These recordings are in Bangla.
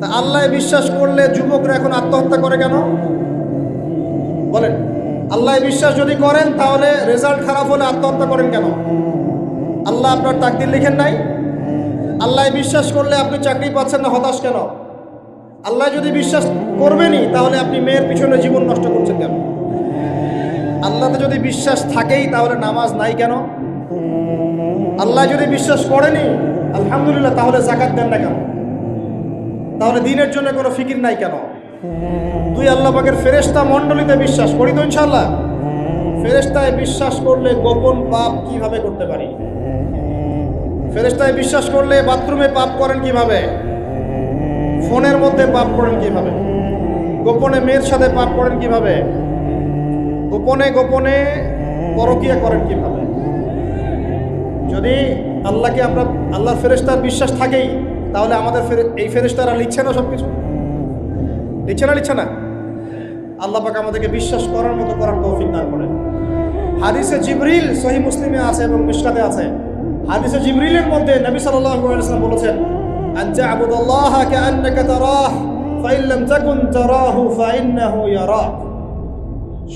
তা আল্লাহ বিশ্বাস করলে যুবকরা এখন আত্মহত্যা করে কেন? বলেন, আল্লাহ বিশ্বাস যদি করেন, তাহলে রেজাল্ট খারাপ হলে আত্মহত্যা করেন কেন? আল্লাহ আপনার তাকদির লিখেন নাই? আল্লাহ বিশ্বাস করলে আপনি চাকরি পাচ্ছেন না, হতাশ কেন? আল্লাহ যদি বিশ্বাস করবেনই, তাহলে আপনি মেয়ের পিছনে জীবন নষ্ট করছেন কেন? আল্লাহতে যদি বিশ্বাস থাকেই, তাহলে নামাজ নাই কেন? আল্লাহ যদি বিশ্বাস করেনি আলহামদুলিল্লাহ, তাহলে জাকাত দেন না কেন? তাহলে দিনের জন্য কোনো ফিকির নাই কেন? তুই আল্লাহ পাকের ফেরেস্তা মণ্ডলীতে বিশ্বাস করি তো ইনশাল্লাহ ফেরেস্তায় বিশ্বাস করলে গোপন পাপ কীভাবে করতে পারি? ফেরেস্তায় বিশ্বাস করলে বাথরুমে পাপ করেন কীভাবে? ফোনের মধ্যে পাপ করেন কীভাবে? গোপনে মেয়ের সাথে পাপ করেন কীভাবে? গোপনে গোপনে পরকিয়া করেন কীভাবে? যদি আল্লাহকে আমরা আল্লাহ ফেরেস্তার বিশ্বাস থাকেই তাহলে আমাদের এই ফেরেস্তারা লিখছে না সব কিছু লিখছে না লিখছে না? আল্লাহ পাক আমাদেরকে বিশ্বাস করার মতো করার তৌফিক দান করেন। হাদিসে জিবরিল সহি মুসলিমে আছে এবং মিশকাতে আছে। হাদিসে জিবরিলের মধ্যে নবী ওয়াসাল্লাম বলেছেন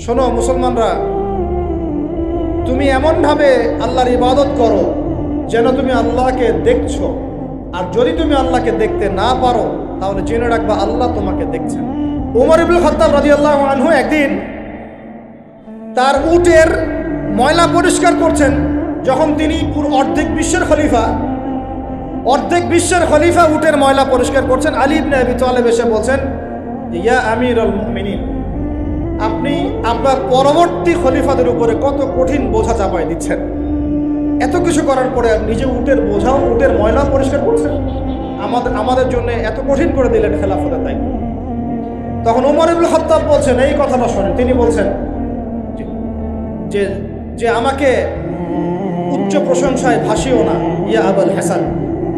শোনো মুসলমানরা, তুমি এমনভাবে আল্লাহর ইবাদত করো যেন তুমি আল্লাহকে দেখছ। আর যদি তুমি আল্লাহকে দেখতে না পারো, তাহলে জেনে রাখবা আল্লাহ তোমাকে দেখছেন। উমর ইবুল খত্তাব আল্লাহ আনহু একদিন তার উটের ময়লা পরিষ্কার করছেন, যখন তিনি পুরো অর্ধেক বিশ্বের খলিফা, অর্ধেক বিশ্বের খলিফা উটের ময়লা পরিষ্কার করছেন। আলী ইবনে আবি এসে বলছেন, ইয়া আমিরুল মুমিনিন, আপনি আপনার পরবর্তী খলিফাদের উপরে কত কঠিন বোঝা চাপায় দিচ্ছেন? এত কিছু করার পরে নিজে উটের বোঝাও, উটের ময়লা পরিষ্কার করছেন আমাদের আমাদের জন্য এত কঠিন করে দিলেন খেলাফতের দায়িত্ব। তখন ওমর ইবুল খত্তাব বলছেন, এই কথাটা শোনেন, তিনি বলছেন, যে- যে আমাকে উচ্চ প্রশংসায় ভাসিও না, ইয়া আবুল হাসান।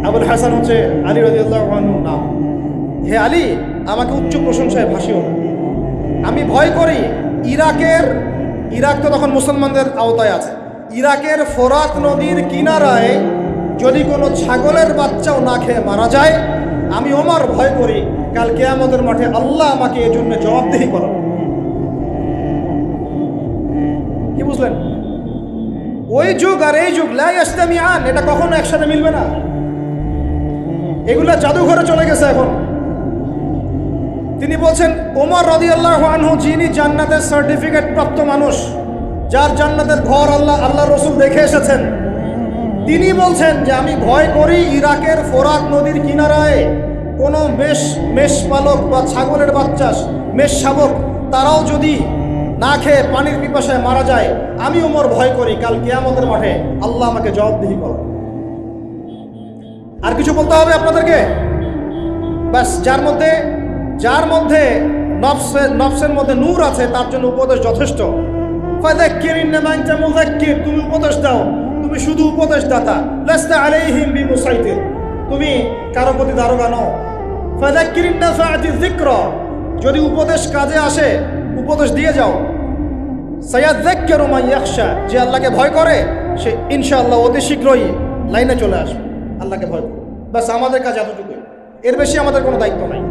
আবুল হাসান হচ্ছে আলী রাজিউল্লাহ নাম। হে আলী, আমাকে উচ্চ প্রশংসায় ভাসিও না। আমি ভয় করি, ইরাকের, ইরাক তো তখন মুসলমানদের আওতায় আছে। ইরাকের ফোরাত নদীর কিনারায় যদি কোনো ছাগলের বাচ্চাও না খেয়ে মারা যায়, আমি ওমার ভয় করি। কাল কেয়ামতের মাঠে আল্লাহ আমাকে এই জন্য জবাবদেহি করো কি বুঝলেন? ওই যুগ আর এই যুগ লাই আসতামি আন এটা কখনো একসাথে মিলবে না। এগুলা জাদুঘরে চলে গেছে এখন। তিনি বলছেন, ওমর রদিয়াল্লাহ আনহু, যিনি জান্নাতের সার্টিফিকেট প্রাপ্ত মানুষ যার জান্নাতের ঘর আল্লাহ আল্লাহ রসুল দেখে এসেছেন। তিনি বলছেন যে, আমি ভয় করি ইরাকের ফোরাক নদীর কিনারায়। কোনো মেষ মেষ পালক বা ছাগলের বাচ্চা, মেষ শাবক, তারাও যদি না খেয়ে পানির পিপাসায় মারা যায়, আমি ওমর ভয় করি। কাল কেয়ামতের মাঠে আল্লাহ আমাকে জবাবদিহি করো। আর কিছু বলতে হবে আপনাদেরকে? ব্যাস, যার মধ্যে যার মধ্যে নফসের নফসের মধ্যে নূর আছে, তার জন্য উপদেশ যথেষ্ট। ফাযাক্কির ইন্নামা আনতা মুযাক্কির তুমি উপদেশ দাও। তুমি শুধু উপদেশ দাতা লাস্তা আলাইহিম বিমুসাইতির তুমি কারও প্রতি দারোগা নও। ফাযাক্কির ইন্নাফাআতি যিকরা যদি উপদেশ কাজে আসে, উপদেশ দিয়ে যাও। সায়াযাক্কারু মান ইয়াখশা যে আল্লাহকে ভয় করে, সে ইনশাআল্লাহ অতি শীঘ্রই লাইনে চলে আসবে। আল্লাহকে ভয় করে। ব্যাস, আমাদের কাজ এতটুকুই। এর বেশি আমাদের কোনো দায়িত্ব নাই।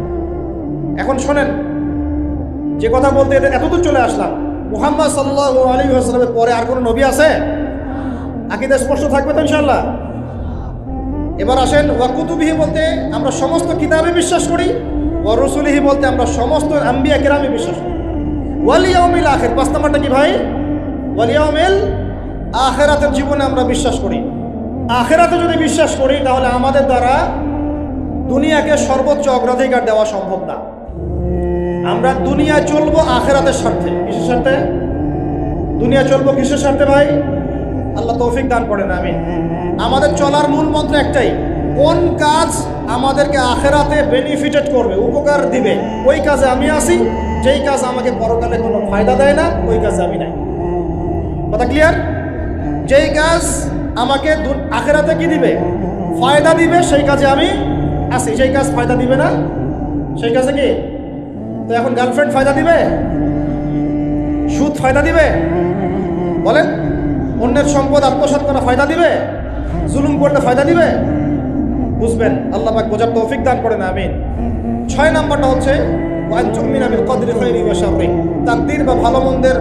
এখন শোনেন, যে কথা বলতে এদের এতদূর চলে আসলাম মুহাম্মদ সাল্লাহ আলী আসলামের পরে আর কোনো নবী আছে? আকিদা স্পষ্ট থাকবে তো ইনশাল্লাহ এবার আসেন ওয়াকুতুবিহি বলতে আমরা সমস্ত কিতাবে বিশ্বাস করি, ওয়া রসুলিহি বলতে আমরা সমস্ত আম্বিয়া কেরামে বিশ্বাস করি। ওয়ালিয়াউমিল আখের পাঁচ নাম্বারটা কি ভাই? ওয়ালিয়াউমিল আখেরাতের জীবনে আমরা বিশ্বাস করি। আখেরাতে যদি বিশ্বাস করি, তাহলে আমাদের দ্বারা দুনিয়াকে সর্বোচ্চ অগ্রাধিকার দেওয়া সম্ভব না। আমরা দুনিয়া চলবো আখেরাতের স্বার্থে। কিসের স্বার্থে? দুনিয়া চলবো কিসের স্বার্থে ভাই? আল্লাহ তৌফিক দান করেন আমি আমাদের চলার মূল মন্ত্র একটাই, কোন কাজ আমাদেরকে আখেরাতে বেনিফিটেড করবে, উপকার দিবে, ওই কাজে আমি আসি যেই কাজ আমাকে পরকালে কোনো ফায়দা দেয় না, ওই কাজে আমি নাই। কথা ক্লিয়ার যেই কাজ আমাকে আখেরাতে কি দিবে? ফায়দা দিবে, সেই কাজে আমি আসি যেই কাজ ফায়দা দিবে না, সেই কাজে কি? তো এখন গার্লফ্রেন্ড ফায়দা দিবে? সুদ ফায়দা দিবে? বলেন। অন্যের সম্পদ আত্মসাৎ করা ফায়দা দিবে? জুলুম করলে ফায়দা দিবে? বুঝবেন, আল্লাহ পাক বোঝার তৌফিক দান করেন, আমিন। ছয় নাম্বারটা হচ্ছে তাকদীর বা ভালো মন্দের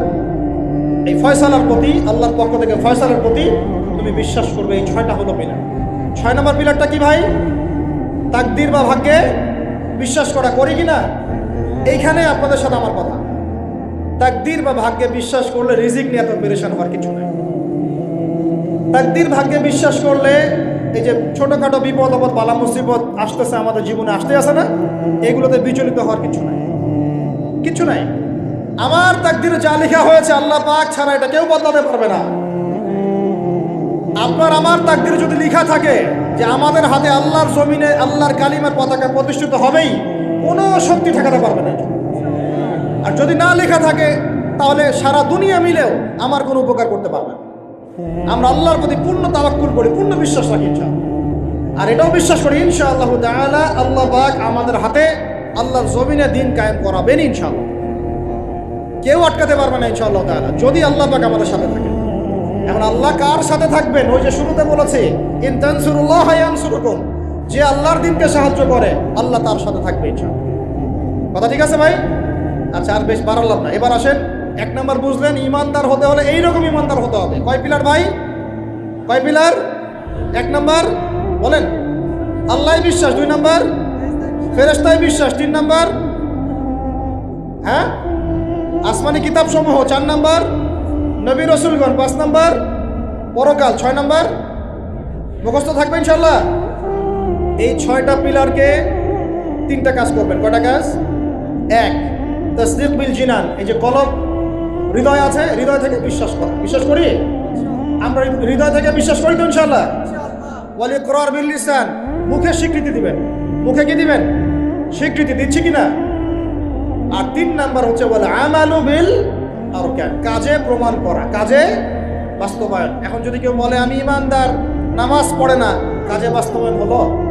এই ফয়সালার প্রতি, আল্লাহর পক্ষ থেকে ফয়সালার প্রতি তুমি বিশ্বাস করবে, এই ছয়টা হলো পিলার ছয় নম্বর পিলারটা কি ভাই? তাকদির বা ভাগ্যে বিশ্বাস করা করি কি না? এইখানে আপনাদের সাথে আমার কথা। তাকদির বা ভাগ্যে বিশ্বাস করলে রিজিক নিয়ে এত পেরেশান হওয়ার কিছু নেই। তাকদির, ভাগ্যে বিশ্বাস করলে এই যে ছোটোখাটো বিপদ, আপদ, বালা মুসিবত আসতেছে, আমাদের জীবনে আসতে আসে না, এগুলোতে বিচলিত হওয়ার কিছু নাই। কিছু নাই। আমার তাকদিরে যা লেখা হয়েছে আল্লাহ পাক ছাড়া এটা কেউ বদলাতে পারবে না। আপনার আমার তাকদিরে যদি লেখা থাকে যে আমাদের হাতে আল্লাহর জমিনে, আল্লাহর কালিমার পতাকা প্রতিষ্ঠিত হবেই কোনো শক্তি ঠেকাতে পারবে না। আর যদি না লেখা থাকে, তাহলে সারা দুনিয়া মিলেও আমার কোনো উপকার করতে পারবে না। আমরা আল্লাহর প্রতি পূর্ণ তাবাক্কুল করি, পূর্ণ বিশ্বাস রাখি আর এটাও বিশ্বাস করি, ইনশাআল্লাহ তাআলা আল্লাহ পাক আমাদের হাতে আল্লাহর জমিনে দিন কায়েম করাবেন ইনশাআল্লাহ। কেউ আটকাতে পারবে না ইনশাআল্লাহ তাআলা, যদি আল্লাহ পাক আমাদের সাথে থাকে। এখন আল্লাহ কার সাথে থাকবেন? ওই যে শুরুতে বলেছে, ইন তানসুরুল্লাহ ইয়ানসুরুকুম। যে আল্লাহর দিনকে সাহায্য করে, আল্লাহ তার সাথে থাকবে কথা ঠিক আছে ভাই? আচ্ছা আর বেশ বাড়ালাম না। এবার আসেন, এক নম্বর বুঝলেন, ইমানদার হতে হলে এইরকম ইমানদার হতে হবে। কয় পিলার ভাই? কয় পিলার? এক নম্বর, বলেন আল্লাহ বিশ্বাস, দুই নম্বর ফেরেস্তায় বিশ্বাস, তিন নম্বর হ্যাঁ? আসমানি কিতাব সমূহ চার নম্বর, নবী রসুলগণ, পাঁচ নম্বর, পরকাল, ছয় নম্বর, মুখস্থ থাকবে ইনশাল্লাহ এই ছয়টা পিলারকে তিনটা কাজ করবেন। কয়টা কাজ? এক, তসদিক বিল জিনান। এই যে কলব হৃদয় আছে, হৃদয় থেকে বিশ্বাস কর। বিশ্বাস করি? আমরা হৃদয় থেকে বিশ্বাস করি তো ইনশাল্লাহ বলি করার বিল লিসান। মুখে স্বীকৃতি দিবেন। মুখে কি দিবেন? স্বীকৃতি দিচ্ছি কিনা আর তিন নাম্বার হচ্ছে বলে আমালু বিল আর কাজে প্রমাণ করা। কাজে বাস্তবায়ন। এখন যদি কেউ বলে, আমি ইমানদার, নামাজ পড়ে না। কাজে বাস্তবায়ন হলো?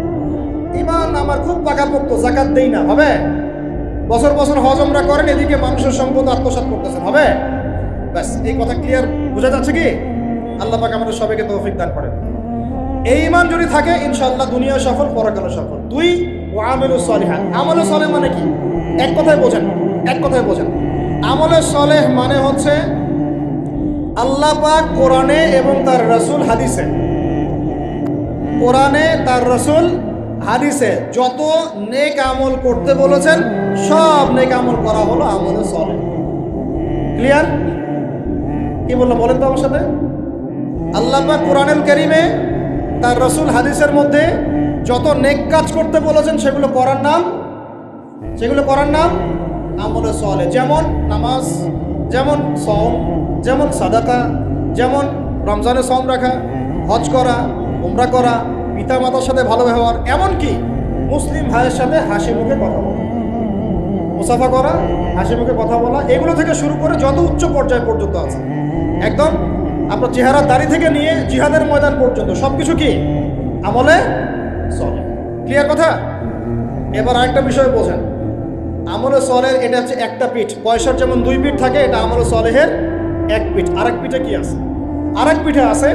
ইমান আমার খুব পাকাপোক্ত, জাকাত দেই না, হবে? বছর বছর হজমরা করেন, এদিকে মানুষের সম্পদ আত্মসাৎ করতেছেন, হবে? ব্যাস, এই কথা ক্লিয়ার বোঝা যাচ্ছে কি? আল্লাহ পাক আমাদের সবাইকে তৌফিক দান করেন। এই ইমান যদি থাকে, ইনশাআল্লাহ দুনিয়া সফল পরকালে সফল। দুই ও আমেলু সলিহান আমলে সলে মানে কি? এক কথায় বোঝেন, এক কথায় বোঝেন। আমলে সলেহ মানে হচ্ছে আল্লাহ পাক কোরআনে এবং তার রসুল হাদিসে। কোরআনে তার রসুল হাদিসে যত নেক আমল করতে বলেছেন, সব নেক আমল করা হলো আমলে সলে। ক্লিয়ার কি বলল বলেন তো আমার সাথে? আল্লাহ কোরআনুল কারীমে তার রসুল হাদিসের মধ্যে যত নেক কাজ করতে বলেছেন, সেগুলো করার নাম, সেগুলো করার নাম আমলে সলে। যেমন নামাজ, যেমন সম যেমন সাদাকা, যেমন রমজানে সম রাখা, হজ করা, উমরা করা পিতা মাতার সাথে ভালো ব্যবহার, এমনকি মুসলিম ভাইয়ের সাথে হাসি মুখে কথা বলা। মুসাফা করা, হাসি মুখে কথা বলা, এগুলো থেকে শুরু করে যত উচ্চ পর্যায় পর্যন্ত আছে। একদম আপনার চেহারা দাড়ি থেকে নিয়ে জিহাদের ময়দান পর্যন্ত সব কিছু কি? আমলে চলে ক্লিয়ার কথা? এবার আরেকটা বিষয় বোঝেন। আমলে সলের এটা হচ্ছে একটা পিঠ। পয়সার যেমন দুই পিঠ থাকে, এটা আমলে সলেহের এক পিঠ। আরেক পিঠে কি আছে? আরেক পিঠে আছে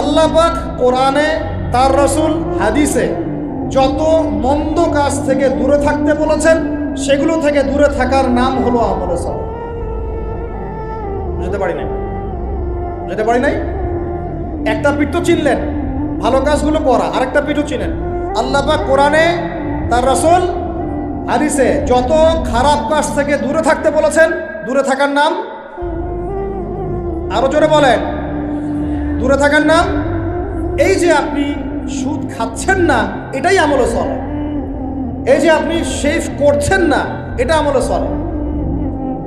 আল্লাহ পাক কোরআনে তার রসুল হাদিসে যত মন্দ কাজ থেকে দূরে থাকতে বলেছেন, সেগুলো থেকে দূরে থাকার নাম হলো আমলে সল বুঝতে পারি নাই? বুঝতে পারি নাই? একটা পিঠ তো চিনলেন, ভালো কাজগুলো করা, আরেকটা পিঠও চিনেন। আল্লাহ পাক কোরআনে তার রসুল হাদিসে যত খারাপ কাজ থেকে দূরে থাকতে বলেছেন, দূরে থাকার নাম আরও জোরে বলেন। দূরে থাকার নাম এই যে আপনি সুদ খাচ্ছেন না, এটাই আমলে চলে এই যে আপনি শেভ করছেন না, এটা আমলে চলে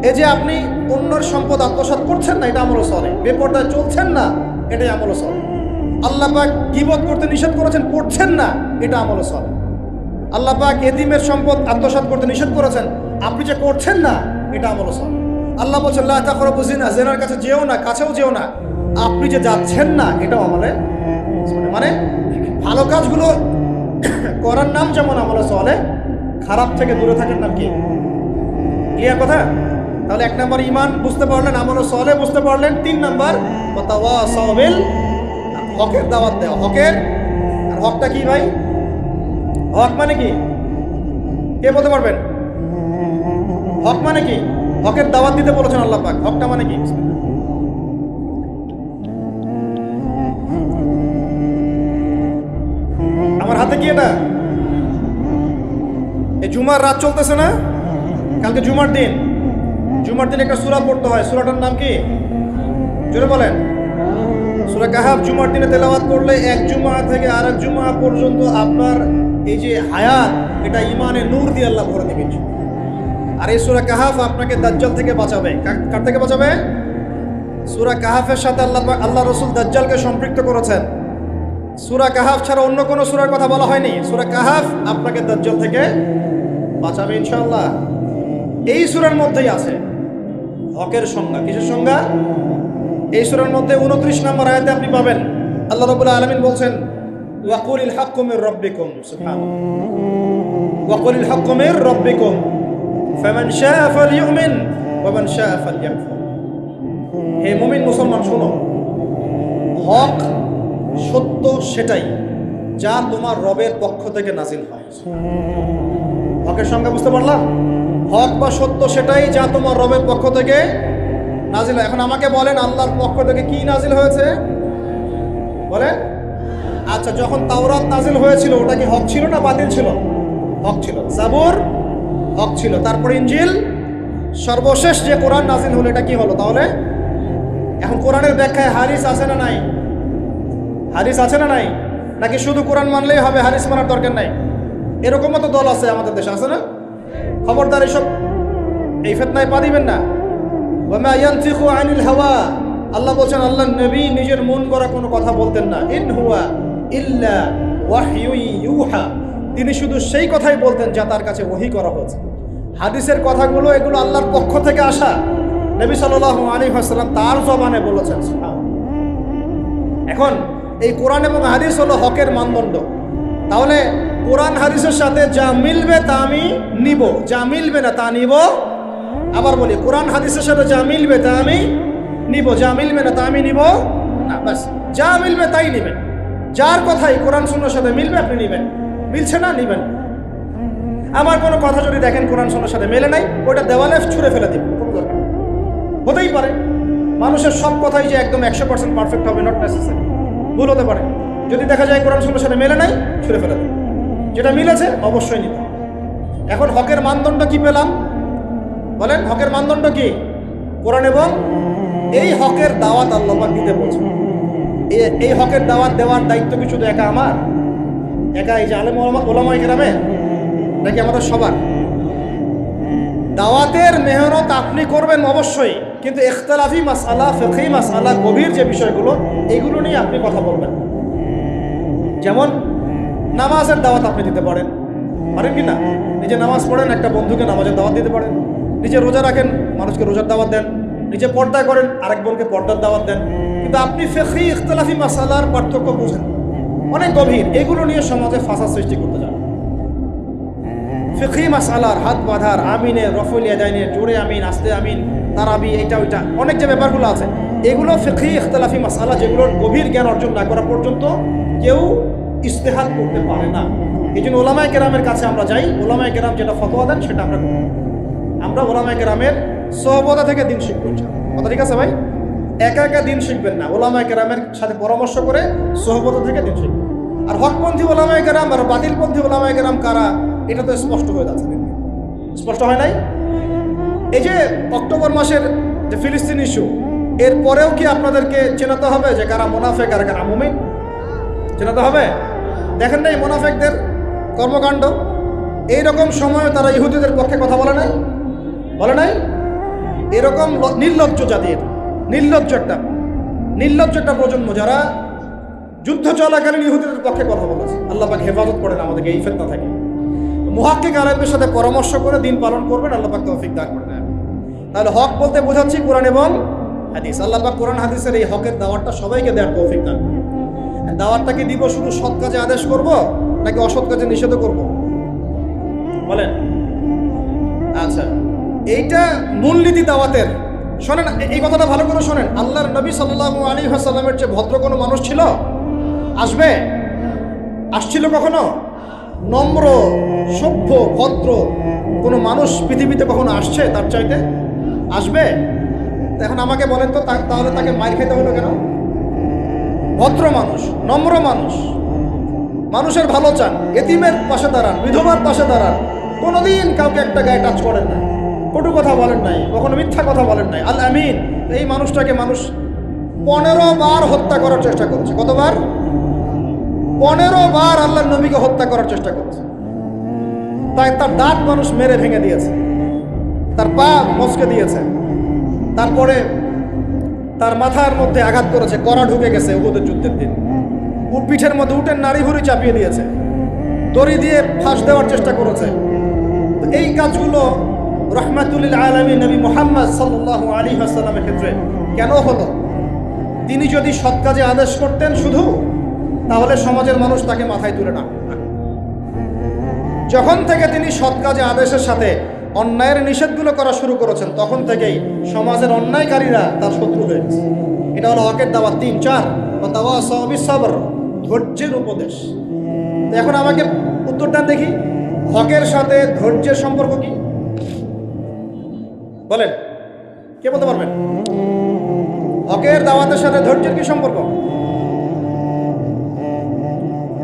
এই যে আপনি অন্যর সম্পদ আত্মসাৎ করছেন না, এটা আমলে চলে বেপর্দায় চলছেন না, এটাই আমলে চলে আল্লাহ পাক গিবত করতে নিষেধ করেছেন, করছেন না, এটা আমলে চলে আল্লাহ পাক এতিমের সম্পদ আত্মসাৎ করতে নিষেধ করেছেন, আপনি যে করছেন না, এটা আমলে চলে আল্লাহ বলছেন, লা তাকরা বুঝিনা জেনার কাছে যেও না, কাছেও যেও না। আপনি যে যাচ্ছেন না, এটাও আমলে। মানে ভালো কাজগুলো করার নাম যেমন আমলে চলে, খারাপ থেকে দূরে থাকার নাম কি? ক্লিয়ার কথা? তাহলে এক নম্বর ইমান বুঝতে পারলেন, আমলে সলে বুঝতে পারলেন, তিন নম্বর হকের দাওয়াত দেওয়া, হকের, আর হকটা কি ভাই? হক মানে কি? কে বলতে পারবেন? হক মানে কি? হকের দাওয়াত দিতে বলেছেন আল্লাহ পাক, হকটা মানে কি? হাতে কি এটা? এই জুমার রাত চলতেছে না? কালকে জুমার দিন। জুমার দিন একটা সুরা পড়তে হয়। সুরাটার নাম কি? জোরে বলেন। সূরা কাহাফ জুমার দিনে তেলাওয়াত করলে এক জুমা থেকে আরেক জুমা পর্যন্ত আপনার এই যে হায়াত, এটা ইমানে নূর দিয়ে আল্লাহ ভরে দেবেন। আর এই সূরা কাহাফ আপনাকে দাজ্জাল থেকে বাঁচাবে। কার থেকে বাঁচাবে? সূরা কাহাফের সাথে আল্লাহ আল্লাহ রসুল দাজ্জালকে সম্পৃক্ত করেছেন। সূরা কাহাফ ছাড়া অন্য কোনো সূরার কথা বলা হয়নি। সুরা কাহাফ আপনাকে দাজ্জাল থেকে বাঁচাবে ইনশাল্লাহ এই সূরার মধ্যেই আছে হকের সংজ্ঞা। কিসের সংজ্ঞা? এই সূরার মধ্যে উনত্রিশ নম্বর আয়াতে আপনি পাবেন। আল্লাহ রাব্বুল আলামিন বলছেন, ওয়াকুলিল হাক্কু মির রাব্বিকুম ওয়াকুলিল হাক্কু মির রাব্বিকুম ফামান শাআ ফালইউমিন ওয়া মান শাআ ফালইয়াকফুর হে মুমিন মুসলমান, শোনো। হক সত্য সেটাই যা তোমার রবের পক্ষ থেকে নাজিল হয়। হকের সঙ্গে বুঝতে পারলাম? হক বা সত্য সেটাই যা তোমার রবের পক্ষ থেকে নাজিল হয়। এখন আমাকে বলেন, আল্লাহর পক্ষ থেকে কি নাজিল হয়েছে? বলেন। আচ্ছা যখন তাওরাত নাজিল হয়েছিল, ওটা কি হক ছিল না বাতিল ছিল? হক ছিল। জাবুর, হক ছিল। তারপর ইঞ্জিল সর্বশেষ যে কোরআন নাজিল হলো, এটা কি হলো তাহলে? এখন কোরআনের ব্যাখ্যায় হারিস আছে না নাই? হারিস আছে না নাই? নাকি শুধু কোরআন মানলেই হবে হারিস মানার দরকার নাই? এরকমও তো দল আছে আমাদের দেশে, আছে না? খবরদার এসব এই ফেতনায় পা দিবেন না। আনিল হাওয়া। আল্লাহ বলছেন, আল্লাহ নবী নিজের মন করা কোনো কথা বলতেন না। ইন হুয়া ইল্লা ওয়াহয়ু ইউহা। তিনি শুধু সেই কথাই বলতেন যা তার কাছে ওহি করা হয়েছে। হাদিসের কথাগুলো, এগুলো আল্লাহর পক্ষ থেকে আসা। নবী সাল্লাল্লাহু আলাইহি ওয়াসাল্লাম তার জবানে বলেছেন এখন এই কোরআন এবং হাদিস হলো হকের মানদণ্ড। তাহলে কোরআন, হাদিসের সাথে যা মিলবে তা আমি নিব, যা মিলবে না তা নিব। আবার বলি, কোরআন, হাদিসের সাথে যা মিলবে তা আমি নিব, যা মিলবে না তা আমি নিব না। বাস যা মিলবে তাই নিবেন। যার কথাই কোরআন শূন্যর সাথে মিলবে, আপনি নিবেন। মিলছে না, নিবেন আমার কোনো কথা যদি দেখেন কোরআন শূন্যর সাথে মেলে নাই ওটা দেওয়ালে ছুঁড়ে ফেলে দিব হতেই পারে। মানুষের সব কথাই যে একদম একশো পার্সেন্ট পারফেক্ট হবে নট নেসেসারি ভুল হতে পারে। যদি দেখা যায় কোরআন শূন্যর সাথে মেলে নাই, ছুঁড়ে ফেলে যেটা মিলেছে, অবশ্যই নিতে এখন হকের মানদণ্ড কি পেলাম? বলেন, হকের মানদণ্ড কি? কোরআন এবং এই হকের দাওয়াত আল্লাহ দিতে বলছে এই- হকের দাওয়াত দেওয়ার দায়িত্ব কি শুধু একা আমার? একা এই যে আলেম ওলামাই গ্রামে নাকি আমাদের সবার? দাওয়াতের মেহনত আপনি করবেন অবশ্যই। কিন্তু ইখতলাফি মাসালা ফেকি মাসালা গভীর যে বিষয়গুলো, এগুলো নিয়ে আপনি কথা বলবেন। যেমন, নামাজের দাওয়াত আপনি দিতে পারেন। পারেন কি না? নিজে নামাজ পড়েন, একটা বন্ধুকে নামাজের দাওয়াত দিতে পারেন। নিজে রোজা রাখেন, মানুষকে রোজার দাওয়াত দেন। নিজে পর্দা করেন, আরেক বোনকে পর্দার দাওয়াত দেন। কিন্তু আপনি ফেকি ইখতলাফি মাসালার পার্থক্য বুঝেন। অনেক গভীর। এগুলো নিয়ে সমাজে ফাঁসা সৃষ্টি করতে যান। ফিখি মাসালার হাত বাঁধার আমিনের রফুল ইয়াদাইনের জোরে আমিন, আস্তে আমিন তারাবি এটা ওইটা, অনেক যে ব্যাপারগুলো আছে, এগুলো ফিখি ইখতলাফি মাসালা যেগুলোর গভীর জ্ঞান অর্জন না করা পর্যন্ত কেউ ইস্তেহাত করতে পারে না। এই জন্য ওলামায় কেরামের কাছে আমরা যাই। ওলামায় কেরাম যেটা ফতোয়া দেন, সেটা আমরা করি। আমরা ওলামায় কেরামের সহবতা থেকে দিন শিখব। কথা ঠিক আছে ভাই? একা একা দিন শিখবেন না। ওলামায় কেরামের সাথে পরামর্শ করে সহবতা থেকে দিন শিখবেন। আর হকপন্থী ওলামায় কেরাম আর বাতিলপন্থী ওলামায় কেরাম কারা, এটা তো স্পষ্ট হয়ে যাচ্ছে। স্পষ্ট হয় নাই? এই যে অক্টোবর মাসের যে ফিলিস্তিন ইস্যু এর পরেও কি আপনাদেরকে চেনাতে হবে যে কারা মোনাফেক আর কারা মুমিন? চেনাতে হবে? দেখেন না এই মোনাফেকদের কর্মকাণ্ড? এই রকম সময় তারা ইহুদিদের পক্ষে কথা বলে নাই? বলে নাই? এরকম নির্লজ্জ জাতির, নির্লজ্জ একটা নির্লজ্জ একটা প্রজন্ম যারা যুদ্ধ চলাকালীন ইহুদিদের পক্ষে কথা বলেছে। আল্লাহ পাক হেফাজত করেন আমাদেরকে, এই ফেতনা থাকে। মুহাক্কিক আলেমদের সাথে পরামর্শ করে দিন পালন করবেন, আল্লাহ পাক তৌফিক দান করে দেন তাহলে হক বলতে বোঝাচ্ছি কোরআন এবং হাদিস। আল্লাহ বা কোরআন হাদিসের এই হকের দাওয়াতটা সবাইকে দেওয়ার তৌফিক দান করুন। দাওয়াতটাকে দিব শুধু সৎ কাজে আদেশ করব, নাকি অসৎ কাজে নিষেধ করব? বলেন। আচ্ছা এইটা মূলনীতি দাওয়াতের। শোনেন, এই কথাটা ভালো করে শোনেন। আল্লাহর নবী সাল্লাল্লাহু আলী হাসাল্লামের যে ভদ্র কোনো মানুষ ছিল? আসবে? আসছিল কখনো? নম্র, সভ্য, ভদ্র কোনো মানুষ পৃথিবীতে কখনো আসছে তার চাইতে? আসবে? এখন আমাকে বলেন তো তাহলে তাকে মার খেতে হলো কেন? ভদ্র মানুষ, নম্র মানুষ। মানুষের ভালো চান, এতিমের পাশে দাঁড়ান, বিধবার পাশে দাঁড়ান। কোনোদিন কাউকে একটা গায়ে টাচ করেন না। কটু কথা বলেন নাই, কখনো মিথ্যা কথা বলেন নাই। আল আমিন, এই মানুষটাকে মানুষ পনেরো বার হত্যা করার চেষ্টা করছে। কতবার? পনেরো বার আল্লাহ নবীকে হত্যা করার চেষ্টা করছে। তাই তার দাঁত মানুষ মেরে ভেঙে দিয়েছে। তার পা মচকে দিয়েছে। তারপরে তার মাথার মধ্যে আঘাত করেছে কড়া ঢুকে গেছে উহুদের যুদ্ধের দিন। ও পিঠের মধ্যে উঠে নারী ভুড়ি চাপিয়ে দিয়েছে। দড়ি দিয়ে ফাঁস দেওয়ার চেষ্টা করেছে। তো এই কাজগুলো রহমাতুল্লিল আলমী নবী মোহাম্মদ সাল্লাহ আলী আসাল্লামের ক্ষেত্রে কেন হলো? তিনি যদি সৎ কাজে আদেশ করতেন শুধু, তাহলে সমাজের মানুষ তাকে মাথায় তুলে না। যখন থেকে তিনি সৎ কাজে আদেশের সাথে অন্যায়ের নিষেধগুলো করা শুরু করেছেন, তখন থেকেই সমাজের অন্যায়কারীরা তার শত্রু হয়ে গেছে। এটা হলো হকের দাওয়া তিন, চার বা দাওয়া সবই সবর ধৈর্যের উপদেশ। এখন আমাকে উত্তরটা দেখি, হকের সাথে ধৈর্যের সম্পর্ক কি? বলেন, কে বলতে পারবেন? হকের দাওয়াতের সাথে ধৈর্যের কি সম্পর্ক?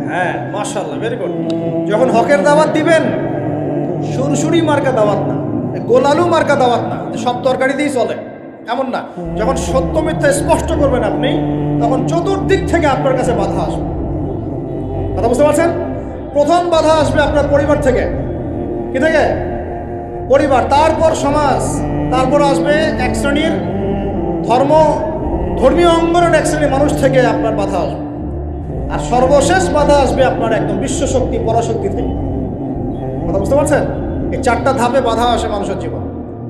হ্যাঁ মাশাল্লাহ ভেরি গুড যখন হকের দাওয়াত দিবেন সুরসুরি মার্কা দাওয়াত না, গোলালু মার্কা দাওয়াত না সব তরকারি দিয়েই চলে, এমন না। যখন সত্য মিথ্যা স্পষ্ট করবেন আপনি, তখন চতুর্দিক থেকে আপনার কাছে বাধা আসবে। কথা বুঝতে পারছেন? প্রথম বাধা আসবে আপনার পরিবার থেকে। কি থেকে? পরিবার, তারপর সমাজ, তারপর আসবে এক শ্রেণির ধর্ম, ধর্মীয় অঙ্গনের এক শ্রেণির মানুষ থেকে আপনার বাধা আসবে। আর সর্বশেষ বাধা আসবে আপনার একদম বিশ্ব শক্তি পরাশক্তি থেকে। কথা, বুঝতে পারছেন? এই চারটা ধাপে বাধা আসে মানুষের জীবন।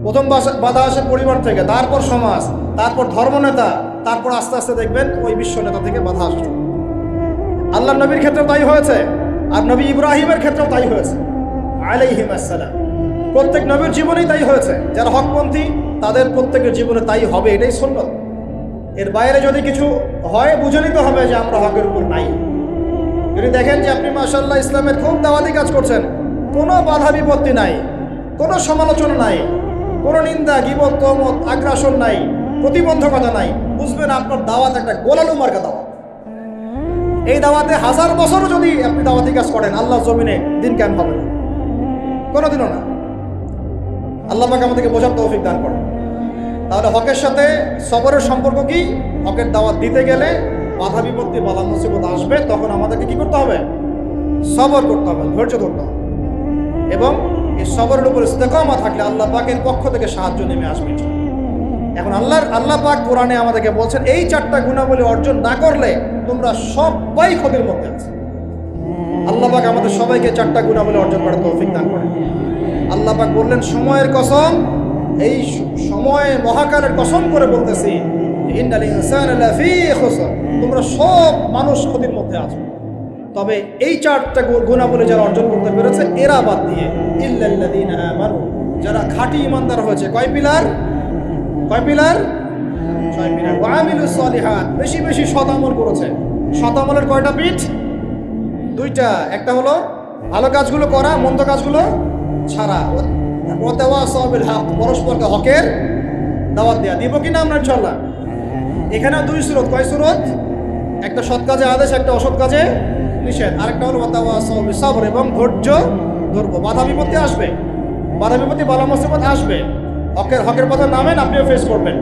প্রথম বাধা আসে পরিবার থেকে, তারপর সমাজ, তারপর ধর্মনেতা, তারপর আস্তে আস্তে দেখবেন ওই বিশ্ব নেতা থেকে বাধা আসবে আল্লাহ নবীর ক্ষেত্রেও তাই হয়েছে, আর নবী ইব্রাহিমের ক্ষেত্রেও তাই হয়েছে। আলাইহিম আসসালাম। প্রত্যেক নবীর জীবনেই তাই হয়েছে। যারা হকপন্থী, তাদের প্রত্যেকের জীবনে তাই হবে, এটাই সুন্নত। এর বাইরে যদি কিছু হয়, বুঝে নিতে হবে যে আমরা হকের উপর নাই। যদি দেখেন যে আপনি মাসাল্লাহ ইসলামের খুব দাওয়াতি কাজ করছেন কোনো বাধা বিপত্তি নাই, কোনো সমালোচনা নাই, কোনো নিন্দা, গিবত তমত আগ্রাসন নাই, প্রতিবন্ধকতা নাই। বুঝবেন আপনার দাওয়াত একটা গোলালু মার্কা দাওয়াত। এই দাওয়াতে হাজার বছরও যদি আপনি দাওয়াতি কাজ করেন আল্লাহ জমিনে দিন কেন হবে না? কোনোদিনও না। আল্লাহ পাক আমাদেরকে বোঝার তৌফিক দান করেন। তাহলে হকের সাথে সবরের সম্পর্ক কি? হকের দাওয়াত দিতে গেলে বাধা বিপত্তি বাধা মুসিবত আসবে, তখন আমাদেরকে কি করতে হবে? সবর করতে হবে, ধৈর্য ধরতে হবে। এবং এই সবরের উপর ইস্তেকামা থাকলে আল্লাহ পাকের পক্ষ থেকে সাহায্য নেমে আসবে। এখন আল্লাহর, আল্লাহ পাক কোরআনে আমাদেরকে বলছেন, এই চারটা গুণাবলী অর্জন না করলে তোমরা সবাই ক্ষতির মধ্যে আছে। আল্লাহ পাক আমাদের সবাইকে চারটা গুণাবলী অর্জন করার তৌফিক দান করেন। আল্লাহ পাক বললেন, সময়ের কসম, এই সময় মহাকালের কসম করে বলতেছি তোমরা সব মানুষ ক্ষতির মধ্যে আছো। তবে এই চারটা গুণাবলী যারা অর্জন করতে পেরেছে, এরা বাদ দিয়ে ইল্লাল্লাযীনা আমানু, যারা খাঁটি ইমানদার হয়েছে, কয় পিলার? কয় পিলার? ছয় পিলার। ওয়ামিলুস বেশি বেশি সদামল করেছে। সদামলের কয়টা পিঠ? দুইটা। একটা হলো ভালো কাজগুলো করা, মন্দ কাজগুলো ছাড়া। ও দেওয়া সবের হক, পরস্পরকে হকের দাওয়াত দেওয়া দিব কিনা আমরা ইনশাল্লাহ এখানেও দুই সুরত। কয় সুরত? একটা সৎ কাজে আদেশ, একটা অসৎ কাজে নিষেধ। আরেকটা হলো সবর এবং ধৈর্য ধরবো। বাধা বিপত্তি আসবে। বাধা বিপত্তি বালা মুসিবত আসবে। হকের হকের পথে নামেন, আপনিও ফেস করবেন।